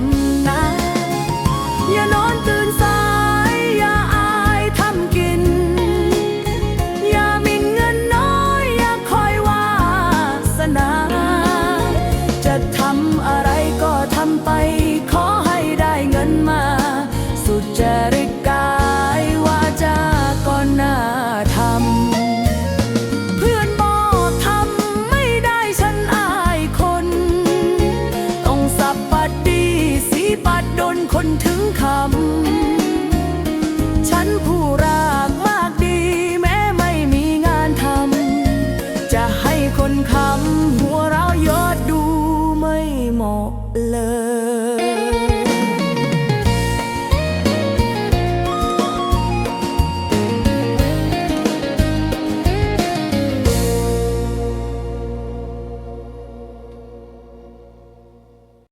ำนะอย่านอนตื่นสาย อย่าอายทำกิน อย่ามีเงินน้อย อย่าคอยวาสนา จะทำอะไร love.